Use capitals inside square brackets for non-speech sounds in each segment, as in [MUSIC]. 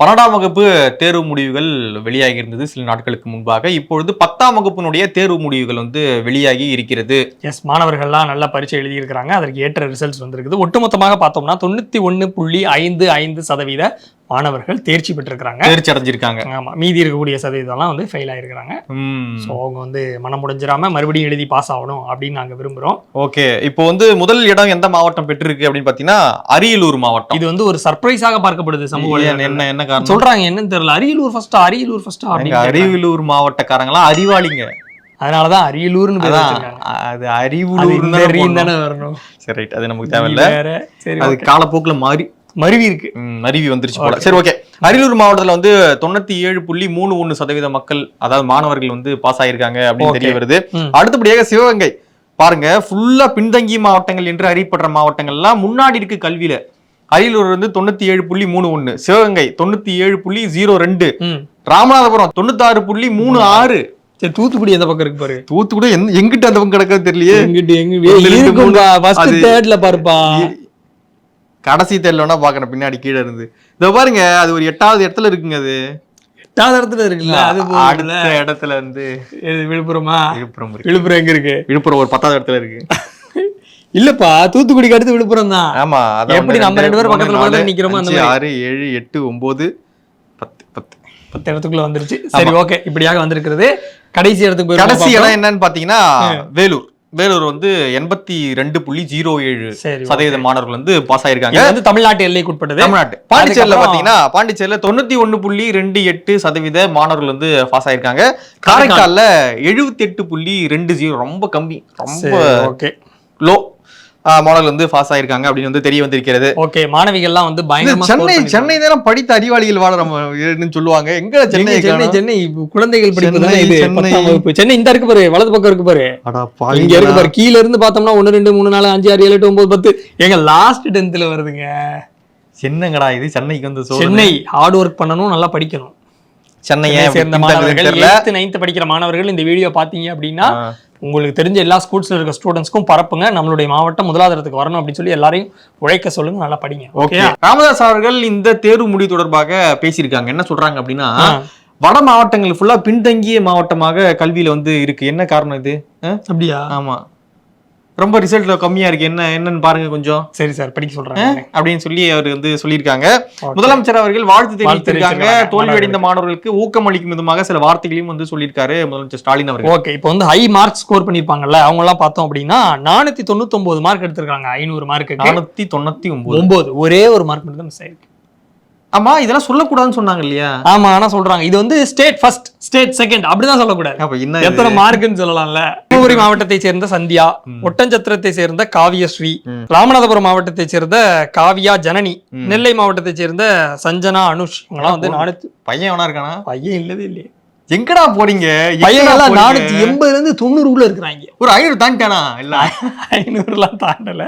பன்னெண்டாம் வகுப்பு தேர்வு முடிவுகள் வெளியாகி இருந்தது சில நாட்களுக்கு முன்பாக. இப்பொழுது பத்தாம் வகுப்பினுடைய தேர்வு முடிவுகள் வந்து வெளியாகி இருக்கிறது. எஸ் மாணவர்கள்லாம் நல்லா பரீட்சை எழுதியிருக்கிறாங்க. அதற்கு ஏற்ற ரிசல்ட்ஸ் வந்திருக்குது. ஒட்டுமொத்தமாக பார்த்தோம்னா தொண்ணூத்தி ஒண்ணு புள்ளி ஐந்து ஐந்து சதவீத மாணவர்கள் தேர்ச்சி பெற்றிருக்கிறாங்க. தேர்ச்சி அடைஞ்சிருக்காங்க. ஆமா மீதி இருக்கக்கூடிய சதவீதம்லாம் வந்து ஃபெயில் ஆயிருக்கிறாங்க. ஸோ அவங்க வந்து மனம் முடிஞ்சிடாம மறுபடியும் எழுதி பாஸ் ஆகணும் அப்படின்னு நாங்க விரும்புறோம். ஓகே இப்போ வந்து முதல் இடம் எந்த மாவட்டம் பெற்றிருக்கு அப்படின்னு பாத்தீங்கன்னா அரியலூர் மாவட்டம். இது வந்து ஒரு சர்ப்ரைஸாக பார்க்கப்படுது சமூக. என்ன என்ன காரணம்? சொல்றாங்க என்னன்னு தெரியல. அரியலூர் ஃபர்ஸ்டா அரியலூர் ஃபர்ஸ்டா அரியலூர் மாவட்டக்காரங்களாம் அறிவாளிங்க. அதனாலதான் அரியலூர்னு அது அறிவுலூர் தானே வரணும். சரி ரைட். அது நமக்கு தேவையில்ல. அது. காலப்போக்குல மாறி மருவி இருக்கு. ம், அருவி வந்துருச்சு போல. சரி ஓகே அரியலூர் மாவட்டத்துல வந்து தொண்ணூத்தி ஏழு புள்ளி மூணு ஒண்ணு சதவீத மக்கள் அதாவது மாணவர்கள் வந்து பாஸ் ஆயிருக்காங்க அப்படின்னு. தெரிய வருது. அடுத்தபடியாக சிவகங்கை. பாருங்க ஃபுல்லா பின்தங்கிய மாவட்டங்கள் என்று அறியப்படுற மாவட்டங்கள்லாம் முன்னாடி இருக்கு கல்வியில. அரியலூர் வந்து தொண்ணூத்தி ஏழு புள்ளி மூணு ஒண்ணு சிவகங்கை தொண்ணூத்தி ஏழு புள்ளி ஜீரோ ரெண்டு. ராமநாதபுரம் தொண்ணூத்தாறு புள்ளி மூணு ஆறு. சரி தூத்துக்குடி எந்த பக்கம் இருக்கு பாரு. தூத்துக்குடி எங்கிட்ட அந்த பக்கம் கிடக்குது தெரியலையே. எங்கிட்டு எங்க தேர்ட்ல பாருப்பா. கடைசி தெரியலன்னா பாக்குறேன் பின்னாடி கீழே இருந்து. இதோ பாருங்க அது ஒரு எட்டாவது இடத்துல இருக்குங்க அது. எட்டாவது இடத்துல இருக்குல்ல அது அடுத்த இடத்துல வந்து விழுப்புரமா? விழுப்புரம் விழுப்புரம் எங்க இருக்கு? விழுப்புரம் ஒரு பத்தாவது இடத்துல இருக்கு. [LAUGHS] இல்லப்பா தூத்துக்குடிக்கு அடுத்து விழுப்புரம் தான். ஆமா எப்படி நம்ம ரெண்டு பேரும் பக்கத்துல பக்கத்துல நிக்கிறோமோ அந்த. ஆறு ஏழு எட்டு ஒன்பது பத்து பத்து. பத்து இடத்துக்குள்ள வந்துருச்சு. சரி ஓகே இப்படியாக வந்திருக்கிறது. கடைசி இடத்துக்கு கடைசி. இடம் என்னன்னு பாத்தீங்கன்னா வேலூர். வேலூர் வந்து எண்பத்தி ரெண்டு புள்ளி ஜீரோ ஏழு சதவீத மாணவர்கள் வந்து பாஸ் ஆயிருக்காங்க. வந்து தமிழ்நாட்டு எல்லைக்குட்பட்டது தமிழ்நாட்டு. பாண்டிச்சேரியில பாத்தீங்கன்னா பாண்டிச்சேரியில தொண்ணூத்தி ஒண்ணு புள்ளி ரெண்டு எட்டு சதவீத மாணவர்கள் வந்து பாஸ் ஆயிருக்காங்க. காரைக்கால்ல எழுபத்தி எட்டு புள்ளி ரெண்டு ஜீரோ ரொம்ப கம்மி ரொம்ப ஓகே லோ மாணவர்கள் வந்து பாஸ் ஆயிருக்காங்க அப்படின்னு வந்து தெரிய வந்திருக்கிறது. ஓகே மாணவிகள்லாம் வந்து பயங்கரமா சென்னை. சென்னை தானே படித்த அறிவாளிகள் வாழ நம்ம சொல்லுவாங்க. எங்க சென்னை சென்னை சென்னை குழந்தைகள் படிப்பு தானே சென்னை, இந்த இருக்கு பாரு வலது பக்கம் இருக்கு பாரு. இங்க இருக்கு பாரு கீழ இருந்து பார்த்தோம்னா ஒன்னு ரெண்டு மூணு நாலு அஞ்சு ஆறு ஏழு எட்டு ஒன்பது பத்து. எங்க லாஸ்ட் டென்த்ல வருதுங்க. என்னங்கடா இது? சென்னைக்கு வந்து சென்னை ஹார்ட் ஒர்க் பண்ணணும் நல்லா படிக்கணும். சென்னையை சேர்ந்த மாணவர்கள் தெரியல. எயித்து நைன்த் படிக்கிற மாணவர்கள் இந்த வீடியோ பாத்தீங்க அப்படின்னா. உங்களுக்கு தெரிஞ்ச எல்லா ஸ்கூல்ஸ்ல இருக்க ஸ்டூடெண்ட்ஸ்க்கும் பரப்புங்க. நம்மளுடைய மாவட்டம் முதலாவது இடத்துக்கு வரணும் அப்படின்னு சொல்லி எல்லாரையும் உழைக்க சொல்லுங்க நல்லா படிங்க. ஓகே ராமதாஸ் அவர்கள் இந்த தேர்வு முடிவு தொடர்பாக பேசியிருக்காங்க. என்ன சொல்றாங்க அப்படின்னா. வட மாவட்டங்கள் ஃபுல்லா பின்தங்கிய மாவட்டமாக கல்வியில வந்து இருக்கு. என்ன காரணம் இது? அப்படியா? ஆமா. ரொம்ப ரிசல்ட்ல கம்மியா இருக்கு. என்ன என்னன்னு பாருங்க கொஞ்சம். சரி சார் படிக்க ஆ? சொல்றாங்க அப்படின்னு சொல்லி அவர் வந்து சொல்லியிருக்காங்க. முதலமைச்சர் அவர்கள் வாழ்த்து தெரிவித்திருக்காங்க. தோல்வியடைந்த மாணவர்களுக்கு ஊக்கம் அளிக்கும் விதமாக சில வார்த்தைகளையும் வந்து சொல்லியிருக்காரு முதலமைச்சர் ஸ்டாலின் அவர்கள். ஓகே இப்போ வந்து ஹை மார்க் ஸ்கோர் பண்ணிருப்பாங்கல்ல அவங்க எல்லாம் பார்த்தோம் அப்படின்னா நானூத்தி தொண்ணூத்தி ஒன்பது மார்க் எடுத்திருக்காங்க ஐநூறு மார்க்கு நானூத்தி தொண்ணூத்தி ஒன்பது. ஒன்பது. ஒரே ஒரு மார்க் மட்டும் தான் மிஸ் ஆயிருக்கு. ஆமா இதெல்லாம் சொல்லக்கூடாதுன்னு சொன்னாங்க இல்லையா? ஆமா ஆனா சொல்றாங்க. இது வந்து ஸ்டேட் ஃபர்ஸ்ட் ஸ்டேட் செகண்ட் அப்படிதான் சொல்லக்கூடாது. அப்ப என்ன? எத்தனை மார்க்குன்னு சொல்லலாம்ல? தருமபுரி மாவட்டத்தை சேர்ந்த சந்தியா ஒட்டஞ்சத்திரத்தை சேர்ந்த காவியஸ்ரீ. ராமநாதபுரம் மாவட்டத்தை சேர்ந்த காவியா ஜனனி நெல்லை மாவட்டத்தை சேர்ந்த சஞ்சனா அனுஷ் இவங்கெல்லாம் வந்து நானூத்தி பையன் எவனா இருக்கானா? பையன் இல்லவே இல்லையே. எங்கடா போறீங்க? பையனெல்லாம்? நானூத்தி எண்பதுல இருந்து தொண்ணூறுக்குள்ள இருக்கிறாங்க. ஒரு ஐநூறு தாண்டிட்டானா? இல்ல. ஐநூறுலாம் தாண்டல.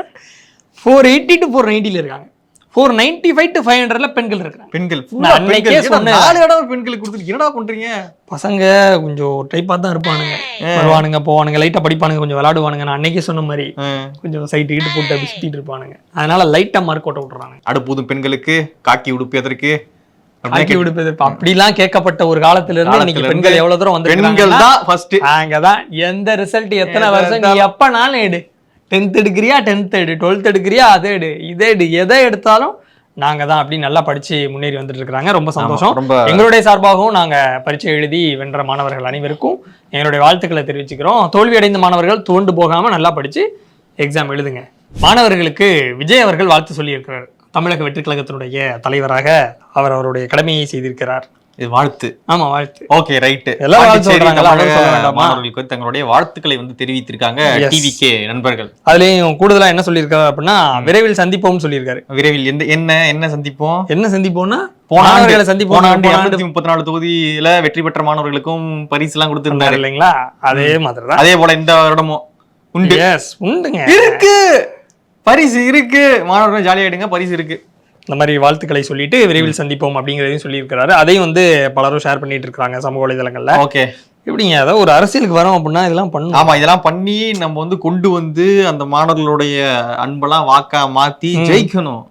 ஃபோர் எயிட்டி டு ஃபோர் நைன்டில இருக்காங்க. Four ninety five to five ஹண்ட்ரட்ல பெண்கள் இருக்கிறாங்க. பெண்கள். அன்னைக்கே சொன்னேன். நாலு இடம் பெண்களுக்கு கொடுத்துட்டு என்னடா பண்றீங்க? பசங்க கொஞ்சம் டைப்பா தான் இருப்பானுங்க. வருவானுங்க போவானுங்க லைட்டா படிப்பானுங்க கொஞ்சம் விளையாடுவானுங்க. நான் அன்னைக்கே சொன்ன மாதிரி. கொஞ்சம் சைட்டு கிட்டு போட்டு அப்படி சுத்திட்டு இருப்பானுங்க. அதனால லைட்டா மார்க் ஓட்ட விட்டுறாங்க அடுப்பூதும் பெண்களுக்கு காக்கி உடுப்பு எதற்கு அப்படியே ஆக்கி விடுப்பது அப்படிலாம் கேட்கப்பட்ட ஒரு காலத்துல இருந்து இன்னைக்கு காலத்துல பெண்கள் எவ்வளவு தூரம் வந்து பெண்கள் தான் ஃபர்ஸ்ட் அங்கதான் எந்த ரிசல்ட் எத்தனை எதை வருஷம் நீ எப்பனாலும் எடு. டென்த் எடுக்கிறியா? டென்த் எடு. டுவெல்த் எடுக்கிறியா? அதை எடு. இதை எடு. எதை எடுத்தாலும் நாங்க தான் அப்படி நல்லா படிச்சு முன்னேறி வந்துட்டு இருக்காங்க ரொம்ப சந்தோஷம். ரொம்ப எங்களுடைய சார்பாகவும் நாங்க பரீட்சை எழுதி வென்ற மாணவர்கள் அனைவருக்கும் எங்களுடைய வாழ்த்துக்களை தெரிவிச்சுக்கிறோம். தோல்வி அடைந்த மாணவர்கள் துவண்டு போகாம நல்லா படிச்சு எக்ஸாம் எழுதுங்க. மாணவர்களுக்கு விஜய் அவர்கள் வாழ்த்து சொல்லியிருக்கிறார். தமிழக வெற்றி கழகத்தினுடைய தலைவராக அவர் அவருடைய கடமையை செய்திருக்கிறார். இது வாழ்த்து. ஆமா வாழ்த்து. ஓகே ரைட் எல்லாம் வாழ்த்து? மாணவர்களுக்கு தங்களுடைய வாழ்த்துக்களை வந்து தெரிவித்திருக்காங்க Yes. டிவிகே நண்பர்கள். அதுலயும் கூடுதலா என்ன சொல்லியிருக்காரு அப்படின்னா விரைவில் சந்திப்போம் சொல்லியிருக்காரு. விரைவில் எந்த என்ன என்ன சந்திப்போம்? என்ன சந்திப்போம்னா மாணவர்களை சந்திப்போம் போன ஆண்டு முப்பத்தி நாலு தொகுதியில வெற்றி பெற்ற மாணவர்களுக்கும் பரிசு எல்லாம் கொடுத்திருந்தாரு இல்லைங்களா? அதே மாதிரிதான். அதே போல இந்த வருடமும் உண்டு. உண்டுங்க. இருக்கு. பரிசு இருக்கு. மாணவர்கள் ஜாலியாயிடுங்க பரிசு இருக்கு. இந்த மாதிரி வாழ்த்துக்களை சொல்லிட்டு விரைவில் சந்திப்போம் அப்படிங்கிறதையும் சொல்லியிருக்கிறாரு. அதையும் வந்து பலரும் ஷேர் பண்ணிட்டு இருக்காங்க சமூக வலைதளங்கள்ல. ஓகே. எப்படிங்க ஏதோ ஒரு அரசியலுக்கு வரோம் அப்படின்னா இதெல்லாம் பண்ணும். ஆமா இதெல்லாம் பண்ணி நம்ம வந்து கொண்டு வந்து அந்த மாணவர்களுடைய அன்பெல்லாம் வாக்கா மாத்தி ஜெயிக்கணும்?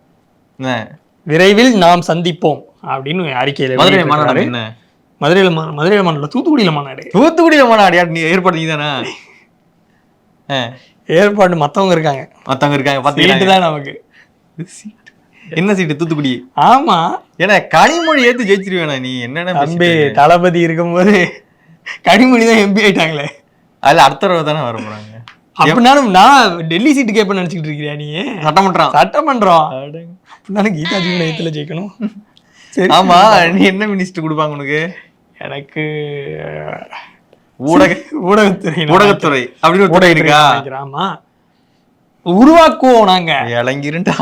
விரைவில் நாம் சந்திப்போம் அப்படின்னு அறிக்கையில மதுரை. மாநாடு என்ன? மதுரையில மதுரையில மாநாடு தூத்துக்குடியில மாநாடு. தூத்துக்குடியில மாநாடு நீ ஏற்பாடு நீ தானே [LAUGHS] ஏற்பாடு மத்தவங்க இருக்காங்க. மத்தவங்க இருக்காங்க பாத்தீங்களா தான் நமக்கு. என்ன சீட்டு? தூத்துக்குடி? ஆமா. ஏன்னா கனிமொழி ஏத்து ஜெயிச்சிருவேனா நீ? தம்பி இருக்க? தளபதி இருக்கும்போது கனிமொழி தான் எம்பி ஆயிட்டாங்களே. அதுல அடுத்த தடவை தானே வர போறாங்க. அப்படின்னாலும் நான் டெல்லி சீட்டு கேட்பேன்னு நினைச்சிட்டு இருக்கிறியா நீ? சட்டமன்றம். சட்டமன்றம். அப்படின்னாலும் கீதா ஜீவனயத்துல ஜெயிக்கணும். சரி. ஆமா நீ என்ன மினிஸ்டர் கொடுப்பாங்க உனக்கு? எனக்கு ஊடக [LAUGHS] ஊடகத்துறை. ஊடகத்துறை. அப்படின்னு துறை இருக்கா? ஆமா. உருவாக்குவோம் நாங்க. இளங்கிருண்டா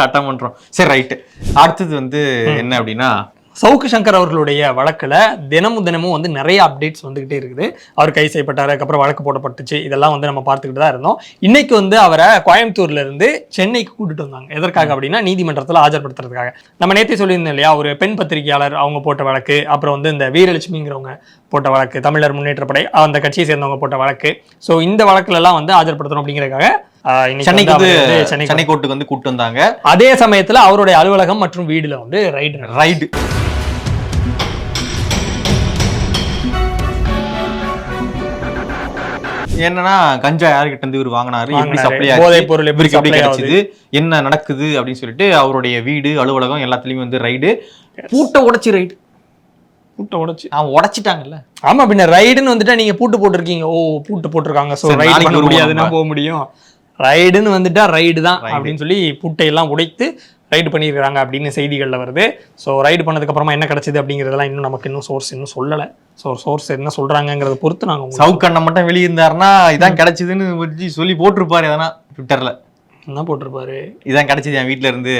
சட்டமன்றம் சரி ரைட்டு அடுத்தது வந்து என்ன அப்படின்னா சவுக்கு சங்கர் அவர்களுடைய வழக்குல தினமும் தினமும் வந்து நிறைய அப்டேட்ஸ் வந்துகிட்டே இருக்குது. அவர் கைது செய்யப்பட்டாரு அதுக்கப்புறம் வழக்கு போடப்பட்டுச்சு. இதெல்லாம் வந்து நம்ம பார்த்துக்கிட்டு தான் இருந்தோம். இன்னைக்கு வந்து அவரை கோயம்புத்தூர்ல இருந்து சென்னைக்கு கூட்டிட்டு வந்தாங்க. எதற்காக அப்படின்னா நீதிமன்றத்தில் ஆஜர்படுத்துறதுக்காக. நம்ம நேத்தே சொல்லியிருந்தோம் இல்லையா ஒரு பெண் பத்திரிகையாளர் அவங்க போட்ட வழக்கு அப்புறம் வந்து இந்த வீரலட்சுமிங்கிறவங்க போட்ட வழக்கு தமிழர் முன்னேற்ற படை அந்த கட்சியை சேர்ந்தவங்க போட்ட வழக்கு. ஸோ இந்த வழக்குல எல்லாம் வந்து ஆஜர்படுத்தணும் அப்படிங்கறதுக்காக சென்னைக்கு வந்து சென்னை கோர்ட்டுக்கு வந்து கூட்டு வந்தாங்க. அதே சமயத்துல அவருடைய அலுவலகம் மற்றும் வீடுல வந்து ரைடு ரைடு என்னன்னா கஞ்சா யாருக்கிட்ட இருந்து இவர் வாங்கினாரு? எப்படி. சப்ளை போதைப் பொருள் எப்படி எப்படி? கிடைச்சது? என்ன நடக்குது? அப்படின்னு சொல்லிட்டு அவருடைய வீடு அலுவலகம் எல்லாத்துலயும் வந்து ரைடு பூட்டை உடைச்சு ரைடு கூட்ட உடைச்சு. அவன் உடைச்சிட்டாங்கல்ல? ஆமா பின்ன ரைடுன்னு வந்துட்டா நீங்க பூட்டு போட்டிருக்கீங்க. ஓ பூட்டு போட்டிருக்காங்க. சோ சரி, ரைடு பண்ண முடியாதுன்னா. போக முடியும். ரைடுன்னு வந்துட்டா ரைடு. தான். அப்படின்னு சொல்லி பூட்டை எல்லாம் உடைத்து ரைடு பண்ணியிருக்காங்க அப்படின்னு செய்திகள்ல வருது. ஸோ ரைடு பண்ணதுக்கு அப்புறமா என்ன கிடைச்சது அப்படிங்கறதெல்லாம் இன்னும் நமக்கு இன்னும் சோர்ஸ் இன்னும் சொல்லல. ஸோ சோர்ஸ் என்ன சொல்றாங்கங்கிறத பொறுத்து நாங்க உங்களுக்கு சவுக்கண்ணை மட்டும் வெளியே இருந்தாருன்னா இதான் கிடைச்சதுன்னு சொல்லி போட்டிருப்பாரு எதனா ட்விட்டர்ல என்ன போட்டிருப்பாரு? இதான் கிடைச்சது என் வீட்ல இருந்து.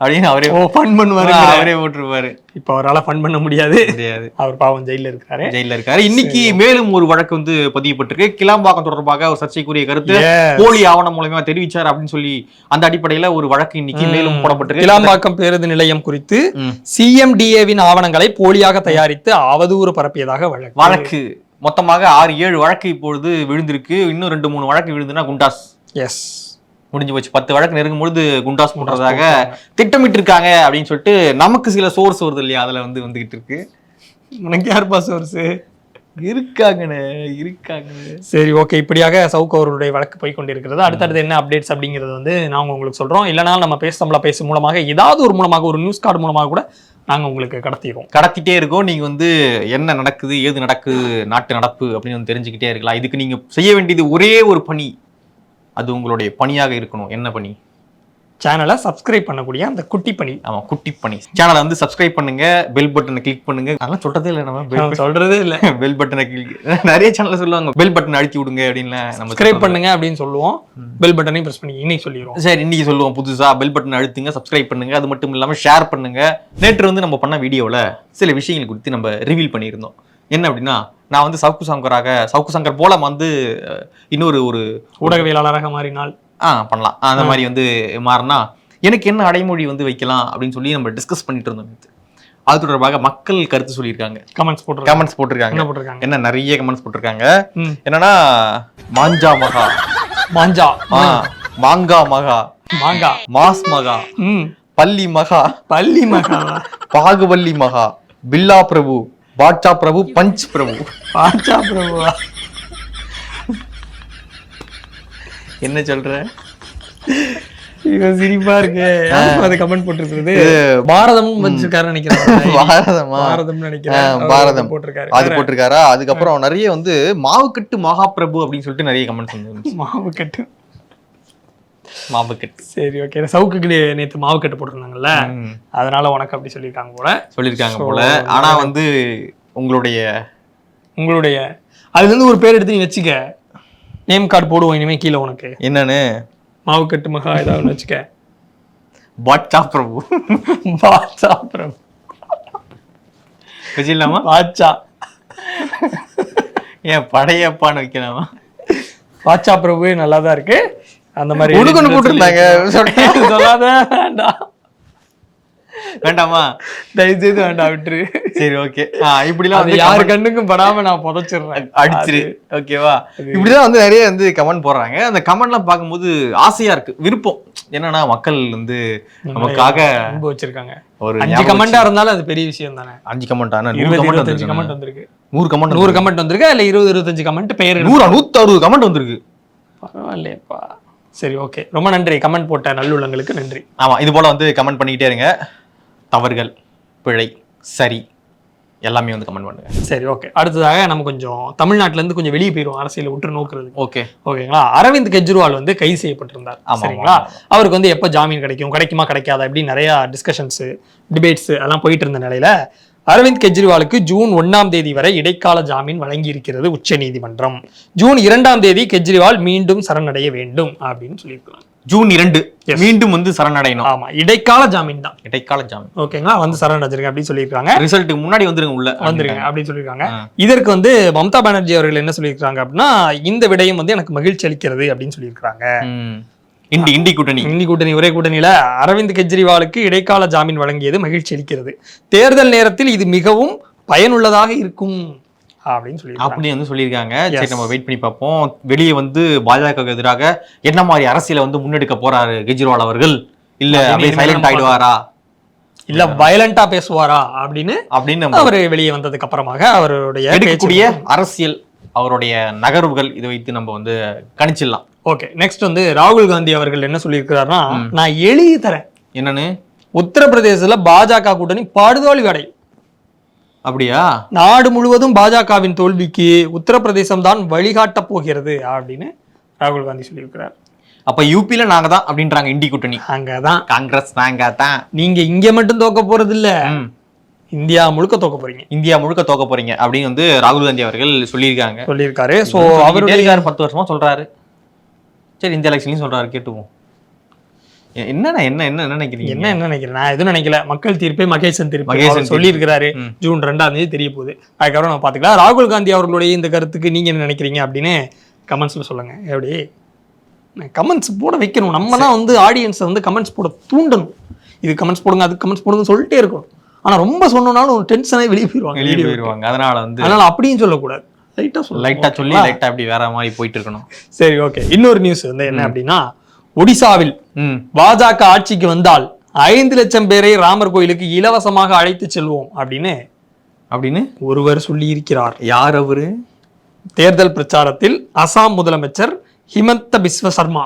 அப்படின்னு அவரே ஃபன் பண்ணுவாரு அவரே போட்டிருப்பாரு. இப்போ அவரால ஃபன் பண்ண முடியாது. முடியாது. அவர் பாவம் ஜெயில இருக்காரு. ஜெயில இருக்காரு. இன்னைக்கு மேலும் ஒரு வழக்கு வந்து பதியப்பட்டிருக்கு. கிளாம்பாக்கம் தொடர்பாக ஒரு சர்ச்சைக்குரிய கருத்து. போலி ஆவணம் மூலமா தெரிவிச்சார் அப்படின்னு சொல்லி அந்த அடிப்படையில ஒரு வழக்கு இன்னைக்கு மேலும் போடப்பட்டிருக்கு. கிளாம்பாக்கம் பேருந்து நிலையம் குறித்து. சிஎம்டிஏவின் ஆவணங்களை போலியாக தயாரித்து அவதூறு பரப்பியதாக வழக்கு. வழக்கு. மொத்தமாக ஆறு ஏழு வழக்கு இப்பொழுது விழுந்திருக்கு. இன்னும் ரெண்டு மூணு வழக்கு விழுந்துன்னா குண்டாஸ். எஸ் முடிஞ்சு போச்சு. பத்து வழக்கு நெருங்கும் பொழுது குண்டாஸ் போடுறதாக திட்டமிட்டு இருக்காங்க அப்படின்னு சொல்லிட்டு நமக்கு சில சோர்ஸ் வருது இல்லையா? அதுல வந்து வந்துகிட்டு இருக்கு. உனக்கு யாருப்பா சோர்ஸ்? இருக்காங்கண்ணே இருக்காங்க சரி ஓகே. இப்படியாக சவுக் அவர்களுடைய வழக்கு போய் கொண்டிருக்கிறது அடுத்தடுத்து என்ன அப்டேட்ஸ் அப்படிங்கிறது வந்து நாங்க உங்களுக்கு சொல்றோம். இல்லைனா நம்ம பேச தமிழா பேசு மூலமாக ஏதாவது ஒரு மூலமாக ஒரு நியூஸ் கார்டு மூலமாக கூட நாங்க உங்களுக்கு கடத்திடுவோம். கடத்திட்டே இருக்கோம். நீங்க வந்து என்ன நடக்குது ஏது நடக்குது நாட்டு நடப்பு அப்படின்னு வந்து தெரிஞ்சுக்கிட்டே இருக்கலாம். இதுக்கு நீங்க செய்ய வேண்டியது ஒரே ஒரு பணி. அது உங்களுடைய பணியாக இருக்கணும். என்ன பணி? சேனலை சப்ஸ்கிரைப் பண்ணக்கூடிய அந்த குட்டி பணி. ஆமா குட்டி பணி. சேனலை வந்து சப்ஸ்கிரைப் பண்ணுங்க பெல் பட்டனை கிளிக் பண்ணுங்க. அதெல்லாம் சொல்றதே இல்லை நம்ம சொல்றதே இல்ல. பெல் பட்டனை கிளிக் நிறைய சேனல்ல சொல்லுவாங்க பெல் பட்டன் அழுத்தி விடுங்க அப்படின்னு நம்ம சப்ஸ்கிரைப் பண்ணுங்க அப்படின்னு சொல்லுவோம். பெல் பட்டனையும் பிரஸ் பண்ணி இன்னைக்கு சொல்லிடுவோம். சரி இன்னைக்கு சொல்லுவோம் புதுசா. பெல் பட்டன் அழுத்துங்க சப்ஸ்கிரைப் பண்ணுங்க. அது மட்டும் இல்லாம ஷேர் பண்ணுங்க. நேற்று வந்து நம்ம பண்ண வீடியோல சில விஷயங்கள் குறித்து நம்ம ரிவீல் பண்ணியிருந்தோம். என்ன அப்படின்னா நான் வந்து சவுக்கு சங்கராக சவுக்கு சங்கர் போல வந்து இன்னொரு ஒரு ஊடகவியலாளராக மாறினால்? ஆ பண்ணலாம். அந்த மாதிரி வந்து மாறினா எனக்கு என்ன அடைமொழி வந்து வைக்கலாம் அப்படின்னு சொல்லி நம்ம டிஸ்கஸ் பண்ணிட்டு இருந்தோம் நேத்து. அது தொடர்பாக மக்கள் கருத்து சொல்லியிருக்காங்க. கமெண்ட்ஸ் போட்டுருக்காங்க. கமெண்ட்ஸ் போட்டிருக்காங்க. என்ன போட்டிருக்காங்க? என்ன நிறைய கமெண்ட்ஸ் போட்டிருக்காங்க. என்னன்னா மாஞ்சா மகா. மாஞ்சா. ஆ, மாங்கா மகா. மாங்கா. மாஸ் மகா. பள்ளி மகா. பள்ளி மகாவா பாகுபல்லி மகா. பில்லா பிரபு. பாட்சா பிரபு பஞ்ச் பிரபு. பாச்சா பிரபுவா? என்ன சொல்ற? சிரிப்பா இருக்கு. அது கமெண்ட் போட்டிருக்கிறது? பாரதமும் வச்சிருக்காரு நினைக்கிறேன். [LAUGHS] பாரதமா? பாரதம்னு நினைக்கிறேன். பாரதம். போட்டிருக்காரு. அது போட்டிருக்காரா? அதுக்கப்புறம் நிறைய வந்து மாவுக்கட்டு மகாபிரபு அப்படின்னு சொல்லிட்டு நிறைய கமெண்ட்ஸ் வந்து மாவு கட்டு மாவுக்கட்டு சரி ஓகே சவுக்குக்கு நேத்து மாவு கட்டு போட்டிருந்தாங்கல்ல. அதனால உனக்கு அப்படி சொல்லியிருக்காங்க போல. சொல்லியிருக்காங்க போல. ஆனா வந்து உங்களுடைய உங்களுடைய அதுல இருந்து ஒரு பேர் எடுத்து நீ வச்சுக்க. நேம் கார்டு போடுவோம் இனிமே கீழே உனக்கு. என்னன்னு? மாவு கட்டு மகா ஏதாவது ஒண்ணு வச்சுக்க. பாட்சா பிரபு. பாச்சா பிரபு. வச்சிடலாமா பாச்சா ஏன் படையப்பான்னு வைக்கலாமா? பாச்சா பிரபு நல்லா தான் இருக்கு. அந்த மாதிரி உனக்கு போட்டிருந்தாங்க. [LAUGHS] சொல்லாத வேண்டாம். வேண்டாமா? தயவு செய்து வேண்டாம் விட்டுரு. சரி ஓகே இப்படிலாம் வந்து யாரு கண்ணுக்கும் படாம நான் புதைச்சிடுறேன். அடிச்சிரு. ஓகேவா இப்படிதான் வந்து நிறைய வந்து கமெண்ட் போடுறாங்க. அந்த கமெண்ட்லாம் பார்க்கும்போது ஆசையா இருக்கு விருப்பம். என்னன்னா மக்கள் வந்து நமக்காக வச்சிருக்காங்க. ஒரு அஞ்சு கமெண்டா இருந்தாலும் அது பெரிய விஷயம் தானே? அஞ்சு கமெண்ட் ஆனா இருபத்தஞ்சு கமெண்ட் வந்திருக்கு வந்திருக்கு. நூறு கமெண்ட் நூறு கமெண்ட் வந்திருக்கு? இல்ல இருபது இருபத்தஞ்சு கமெண்ட் பெயர் நூறு? நூத்தி அறுபது கமெண்ட் வந்திருக்கு. பரவாயில்லையப்பா. சரி ஓகே ரொம்ப நன்றி. கமெண்ட் போட்ட நல்லுள்ளங்களுக்கு நன்றி. ஆமா இது போல வந்து கமெண்ட் பண்ணிக்கிட்டே இருங்க. தவறுகள் பிழை சரி எல்லாமே வந்து கமெண்ட் பண்ணுங்க. சரி ஓகே அடுத்ததாக நம்ம கொஞ்சம் தமிழ்நாட்டுல இருந்து கொஞ்சம் வெளியே போயிடுவோம் அரசியலை உற்று நோக்குறது ஓகே ஓகேங்களா அரவிந்த் கெஜ்ரிவால் வந்து கைது செய்யப்பட்டிருந்தார். சரிங்களா? அவருக்கு வந்து எப்போ ஜாமீன் கிடைக்கும் கிடைக்குமா கிடைக்காதா இப்படி நிறைய டிஸ்கஷன்ஸ் டிபேட்ஸ் எல்லாம் போயிட்டு இருந்த நிலையில அரவிந்த் கெஜ்ரிவாலுக்கு ஜூன் ஒண்ணாம் தேதி வரை இடைக்கால ஜாமீன் வழங்கி இருக்கிறது உச்ச நீதிமன்றம். ஜூன் இரண்டாம் தேதி கெஜ்ரிவால் மீண்டும் சரணடைய வேண்டும் அப்படின்னு சொல்லியிருக்காங்க ஜூன் இரண்டு. மீண்டும் வந்து சரணடையணும். ஆமா இடைக்கால ஜாமீன் தான். இடைக்கால ஜாமீன். ஓகேங்களா? வந்து சரணடைஞ்சிருங்க அப்படின்னு சொல்லியிருக்காங்க. ரிசல்ட்டுக்கு முன்னாடி வந்துருங்க உள்ள. வந்துருங்க அப்படின்னு சொல்லியிருக்காங்க. இதற்கு வந்து மம்தா பானர்ஜி அவர்கள் என்ன சொல்லியிருக்காங்க அப்படின்னா இந்த விடயம் வந்து எனக்கு மகிழ்ச்சி அளிக்கிறது அப்படின்னு சொல்லியிருக்காங்க. இண்டி இண்டி கூட்டணி. இந்தி கூட்டணி ஒரே கூட்டணியில அரவிந்த் கெஜ்ரிவாலுக்கு இடைக்கால ஜாமீன் வழங்கியது மகிழ்ச்சி அளிக்கிறது. தேர்தல் நேரத்தில் இது மிகவும் பயனுள்ளதாக இருக்கும் அப்படின்னு சொல்லி அப்படி வந்து சொல்லியிருக்காங்க. Yes. சரி நம்ம வெயிட் பண்ணி பார்ப்போம். வெளியே வந்து பாஜகவுக்கு எதிராக என்ன மாதிரி அரசியலை வந்து முன்னெடுக்க போறாரு கெஜ்ரிவால் அவர்கள்? இல்ல அப்படின்னு அப்படியே சைலண்ட் ஆயிடுவாரா? இல்ல வயலண்டா பேசுவாரா அப்படின்னு அப்படின்னு அவர் வெளியே வந்ததுக்கு அப்புறமாக அவருடைய அரசியல் அவருடைய நகர்வுகள் இதை வைத்து நம்ம வந்து கணிச்சிடலாம். ஓகே நெக்ஸ்ட் வந்து ராகுல் காந்தி அவர்கள் என்ன சொல்லியிருக்கிறாருன்னா நான் எழுதி தரேன். என்னன்னு? உத்தரப்பிரதேசத்துல பாஜக கூட்டணி பாடுதோல்வி அடையும். அப்படியா? நாடு முழுவதும் பாஜகவின் தோல்விக்கு உத்தரப்பிரதேசம் தான் வழிகாட்ட போகிறது அப்படின்னு ராகுல் காந்தி சொல்லியிருக்கிறார். அப்ப யூபில நாங்க தான் அப்படின்றாங்க இண்டி கூட்டணி. அங்கதான். காங்கிரஸ் நாங்க தான். நீங்க இங்க மட்டும் தோக்க போறது இல்ல. இந்தியா முழுக்க தோக்க போறீங்க. இந்தியா முழுக்க தோக்க போறீங்க அப்படின்னு வந்து ராகுல் காந்தி அவர்கள் சொல்லியிருக்காங்க. சொல்லியிருக்காரு. சோ இருக்காரு பத்து வருஷமா சொல்றாரு. சரி இந்த எலெக்ஷன்லயும் சொல்றாரு கேட்டுவோம் என்னண்ணா என்ன என்ன என்ன நினைக்கிறீங்க? என்ன என்ன நினைக்கிறேன் நான் எதுவும் நினைக்கல. மக்கள் தீர்ப்பே மகேசன் தீர்ப்பு. மகேசன். சொல்லியிருக்கிறாரு. ஜூன் ரெண்டாம் தேதி தெரிய போகுது. அதுக்கப்புறம் நம்ம பாத்துக்கலாம் ராகுல் காந்தி அவர்களுடைய இந்த கருத்துக்கு நீங்க என்ன நினைக்கிறீங்க அப்படின்னு கமெண்ட்ஸ்ல சொல்லுங்க. எப்படி? கமெண்ட்ஸ் போட வைக்கணும். நம்ம தான் வந்து ஆடியன்ஸை வந்து கமெண்ட்ஸ் போட தூண்டணும். இது கமெண்ட்ஸ் போடுங்க அது கமெண்ட்ஸ் போடுங்க சொல்லிட்டே இருக்கணும். ஆனா ரொம்ப சொன்னோம்னாலும் டென்ஷனே வெளியே போயிடுவாங்க வெளியே வீடியோ போயிருவாங்க. அதனால வந்து அதனால அப்படியும் சொல்லக்கூடாது. லைட்டா சொல்ல லைட்டா சொல்லி லைட்டா அப்படி வேற மாதிரி போயிட்டு இருக்கணும். சரி ஓகே இன்னொரு நியூஸ் வந்து என்ன அப்படின்னா ஒடிசாவில் பாஜக ஆட்சிக்கு வந்தால் ஐந்து லட்சம் பேரை ராமர் கோயிலுக்கு இலவசமாக அழைத்து செல்வோம் அப்படின்னு அப்படின்னு? ஒருவர் சொல்லி இருக்கிறார் யார் அவரு? தேர்தல் பிரச்சாரத்தில் அசாம் முதலமைச்சர் ஹிமந்த பிஸ்வ சர்மா.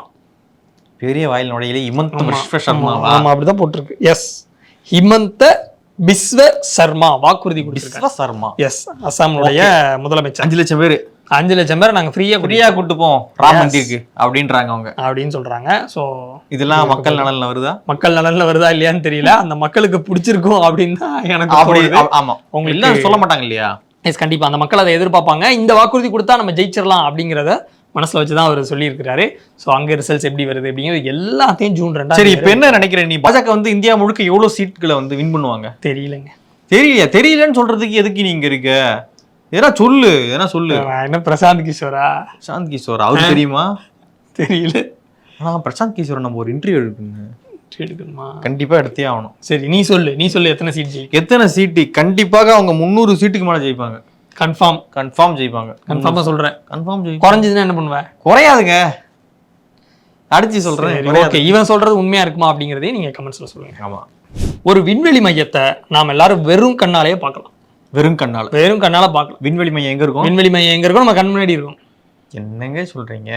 பெரிய வாயில் நுழையில இமந்த் விஸ்வ ஆமா, சர்மாவா? ஆமா அப்படிதான் போட்டிருக்கு. எஸ் ஹிமந்த பிஸ்வ சர்மா வாக்குறுதி கொடுத்திருக்காரு. விஸ்வ சர்மா. எஸ் அசாமுடைய முதலமைச்சர். அஞ்சு லட்சம் பேரு. அஞ்சு லட்சம் பேரை நாங்க ஃப்ரீயா ஃப்ரீயா கூட்டு போம் ராம் மந்திருக்கு அப்படின்றாங்க அவங்க. அப்படின்னு சொல்றாங்க. சோ இதெல்லாம் மக்கள் நலன்ல வருதா? மக்கள் நலன்ல வருதா இல்லையான்னு தெரியல. அந்த மக்களுக்கு பிடிச்சிருக்கும் அப்படின்னு தான் எனக்கு அப்படி தோணுது. ஆ- ஆமா. உங்களுக்கு- சொல்ல மாட்டாங்க இல்லையா? எஸ் கண்டிப்பா. அந்த மக்கள் அதை எதிர்பார்ப்பாங்க. இந்த வாக்குறுதி கொடுத்தா நம்ம ஜெயிச்சிடலாம் அப்படிங்கிறத மனசுல வச்சு தான் அவர் சொல்லியிருக்கிறாரு. ஸோ அங்க ரிசல்ட்ஸ் எப்படி வருது அப்படிங்கிறது எல்லாத்தையும் ஜூன் ரெண்டாம் சரி இப்ப என்ன நினைக்கிற நீ பாஜக வந்து இந்தியா முழுக்க எவ்வளவு சீட்களை வந்து வின் பண்ணுவாங்க? தெரியலங்க. தெரியல தெரியலன்னு சொல்றதுக்கு எதுக்கு நீங்க இருக்க? எதனா சொல்லு எதனா சொல்லு. என்ன பிரசாந்த் கிஷோரா? பிரசாந்த் கிஷோர்? அவருக்கு தெரியுமா? தெரியல. ஆனா பிரசாந்த் கிஷோர் நம்ம ஒரு இன்டர்வியூ எடுக்கணும் எடுக்கணுமா? கண்டிப்பா எடுத்தே ஆகணும். சரி நீ சொல்லு. நீ சொல்லு எத்தனை சீட் எத்தனை சீட்டு? கண்டிப்பாக அவங்க முந்நூறு சீட்டுக்கு மேல ஜெயிப்பாங்க. கன்ஃபார்ம் கன்ஃபார்ம் ஜெயிப்பாங்க. கன்ஃபார்மா சொல்றேன். கன்ஃபார்ம் ஜெயிப்பாங்க. குறைஞ்சதுன்னா என்ன பண்ணுவேன் குறையாதுங்க. அடிச்சு சொல்றேன் ஓகே. இவன் சொல்றது உண்மையா இருக்குமா அப்படிங்கறதையும் நீங்க கமெண்ட்ஸ்ல சொல்லுங்க. ஆமா. ஒரு விண்வெளி மையத்தை நாம எல்லாரும் வெறும் கண்ணாலேயே பார்க்கலாம். வெறும் கண்ணால. வெறும் கண்ணால பார்க்கலாம். விண்வெளி மையம் எங்க இருக்கும்? விண்வெளி மையம் எங்க இருக்கும்? நம்ம கண் முன்னாடி இருக்கும். என்னங்க சொல்றீங்க?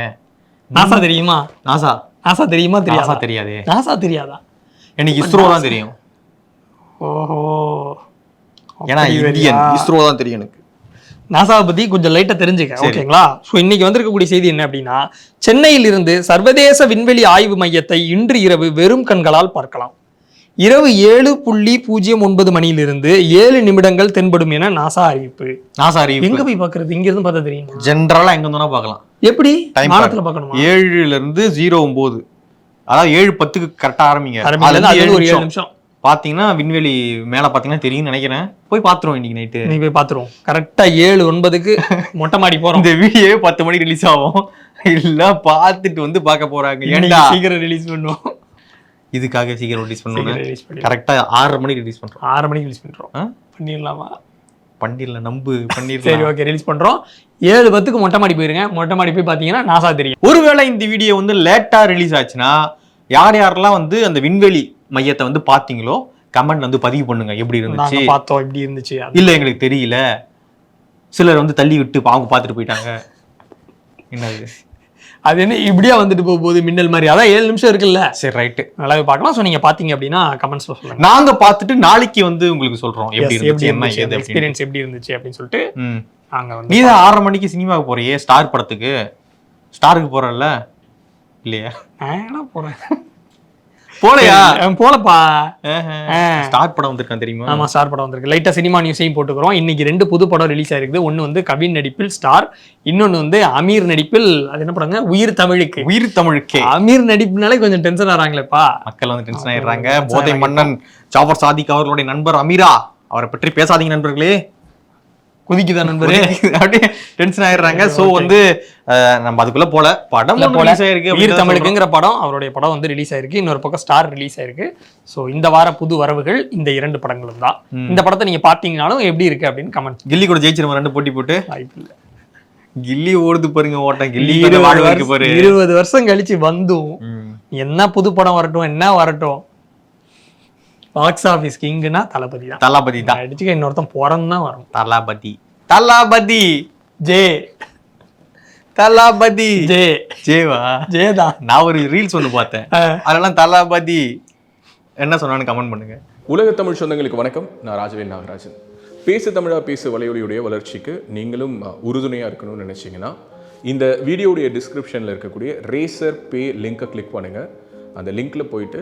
நாசா தெரியுமா? நாசா. நாசா தெரியுமா? நாசா தெரியாதா? தெரியாதே. நாசா தெரியாதா? எனக்கு இஸ்ரோ தான் தெரியும். ஓஹோ. ஏன்னா இந்தியன்? இஸ்ரோ தான் தெரியும் எனக்கு. நாசாவை பத்தி கொஞ்சம் லைட்டா தெரிஞ்சுக்க ஓகேங்களா ஸோ இன்னைக்கு வந்திருக்கக்கூடிய செய்தி என்ன அப்படின்னா சென்னையில் இருந்து சர்வதேச விண்வெளி ஆய்வு மையத்தை இன்று இரவு வெறும் கண்களால் பார்க்கலாம். இரவு ஏழு புள்ளி பூஜ்ஜியம் ஒன்பது மணியிலிருந்து ஏழு நிமிடங்கள் தென்படும் என நாசா அறிவிப்பு. நாசா அறிவிப்பு. எங்க போய் பாக்குறது? இங்க இருந்து பார்த்தா தெரியுமா? ஜென்ரலா எங்க இருந்தோம்னா பார்க்கலாம். எப்படி? வானத்துல பார்க்கணுமா? ஏழுல இருந்து ஜீரோ ஒன்பது. அதாவது ஏழு பத்துக்கு கரெக்டா ஆரம்பிங்க. இருந்து ஒரு ஏழு நிமிஷம். நிமிஷம் பாத்தீங்கன்னா விண்வெளி மேல பாத்தீங்கன்னா தெரியும்னு நினைக்கிறேன். போய் பாத்துருவோம் இன்னைக்கு நைட்டு நீ போய் பாத்துருவோம். கரெக்டா ஏழு ஒன்பதுக்கு [LAUGHS] மொட்டை மாடி போறோம். இந்த வீடியோவே பத்து மணிக்கு ரிலீஸ் ஆகும். இல்ல பாத்துட்டு வந்து பார்க்க போறாங்க. ஏன்டா இன்னைக்கு சீக்கிரம் ரிலீஸ் பண்ணுவோம். இதுக்காக சீக்கிரம் ரிலீஸ் பண்ணுவோம் ரிலீஸ் பண்ணி கரெக்டா ஆறரை மணிக்கு ரிலீஸ் பண்றோம். ஆறு மணிக்கு ரிலீஸ் பண்றோம். ஆ? பண்ணிடலாமா? பண்ணிடல நம்பு சரி பண்ணிடலாம் ஓகே ரிலீஸ் பண்றோம். ஏழு பத்துக்கு மொட்டை மாடி போயிருங்க. மொட்டை மாடி போய் பாத்தீங்கன்னா நாசா தெரியும். ஒருவேளை இந்த வீடியோ வந்து லேட்டா ரிலீஸ் ஆச்சுன்னா யார் யாரெல்லாம் வந்து அந்த விண்வெளி மையத்தை வந்து பாத்தீங்களோ கமெண்ட் வந்து பதிவு பண்ணுங்க. எப்படி இருந்துச்சு? பார்த்தோம். இப்படி இருந்துச்சு? இல்ல எங்களுக்கு தெரியல. சிலர் வந்து தள்ளி விட்டு அவங்க பார்த்துட்டு போயிட்டாங்க. என்னது? அது என்ன இப்படியா வந்துட்டு போக போகுது மின்னல் மாதிரி? அதான் ஏழு நிமிஷம் இருக்குல்ல. சரி ரைட்டு நல்லாவே பார்க்கலாம். ஸோ நீங்க பாத்தீங்க அப்படின்னா கமெண்ட்ஸ்ல சொல்லுங்க. நாங்க பார்த்துட்டு நாளைக்கு வந்து உங்களுக்கு சொல்றோம். எப்படி இருந்துச்சு என்ன ஏது எக்ஸ்பீரியன்ஸ் எப்படி இருந்துச்சு அப்படின்னு சொல்லிட்டு ம். நாங்க வந்து நீ தான் ஆறரை மணிக்கு சினிமாவுக்கு போறியே? ஸ்டார் படத்துக்கு? ஸ்டாருக்கு போறல்ல? இல்லையா? நான் என்ன போறேன்? போலையா? போலப்பா. ஸ்டார் படம் வந்திருக்கான் தெரியுமா? ஆமா ஸ்டார் படம் வந்திருக்கு. லைட்டா சினிமா நியூஸையும் போட்டுக்கிறோம். இன்னைக்கு ரெண்டு புது படம் ரிலீஸ் ஆயிருக்குது. ஒன்னு வந்து கவின் நடிப்பில் ஸ்டார் இன்னொன்னு வந்து அமீர் நடிப்பில் அது என்ன படங்க? உயிர் தமிழுக்கு. உயிர் தமிழுக்கே. அமீர் நடிப்புனாலே கொஞ்சம் டென்ஷன் ஆறாங்களேப்பா. மக்கள் வந்து டென்ஷன் ஆயிடுறாங்க. போதை மன்னன் ஜாஃபர் சாதிக் அவர்களுடைய நண்பர் அமீரா. அவரை பற்றி பேசாதீங்க நண்பர்களே. குதிக்குதா நண்பரே? [LAUGHS] அப்படியே டென்ஷன் ஆயிடுறாங்க. சோ வந்து நம்ம அதுக்குள்ள போல. படம் போல. ஆயிருக்கு சொல்றோம். தமிழுக்குங்கிற படம் அவருடைய படம் வந்து ரிலீஸ் ஆயிருக்கு. இன்னொரு பக்கம் ஸ்டார் ரிலீஸ் ஆயிருக்கு. சோ இந்த வார புது வரவுகள் இந்த இரண்டு படங்களும் தான். இந்த படத்தை நீங்க பாத்தீங்கனாலும் எப்படி இருக்கு அப்படின்னு கமெண்ட் கில்லி கூட ஜெயிச்சிருவோம் ரெண்டு போட்டி போட்டு. வாய்ப்பு இல்லை. கில்லி ஓடுது பாருங்க ஓட்டம். கில்லி இருபது வருஷம் கழிச்சு வந்தும். என்ன புது படம் வரட்டும் என்ன வரட்டும். பாக்ஸ் ஆபீஸ் கிங்குனா தளபதி தான் தலாபதி தான் அடிச்சுக்க இன்னொருத்தன் பிறந்து தான் வரும். தலாபதி தலாபதி ஜே. தலாபதி ஜே. ஜேவா? ஜே தான் நான் ஒரு ரீல்ஸ் ஒன்று பார்த்தேன். அதெல்லாம் தலாபதி என்ன சொன்னான்னு கமெண்ட் பண்ணுங்க. உலக தமிழ் சொந்தங்களுக்கு வணக்கம். நான் ராஜவேல் நாகராஜன். பேசு தமிழா பேசு வலையொலியுடைய வளர்ச்சிக்கு நீங்களும் அஹ், உறுதுணையா இருக்கணும்னு நினைச்சீங்கன்னா இந்த வீடியோடைய டிஸ்கிரிப்ஷனில் இருக்கக்கூடிய ரேசர் பே லிங்கை கிளிக் பண்ணுங்க. அந்த லிங்க்ல போயிட்டு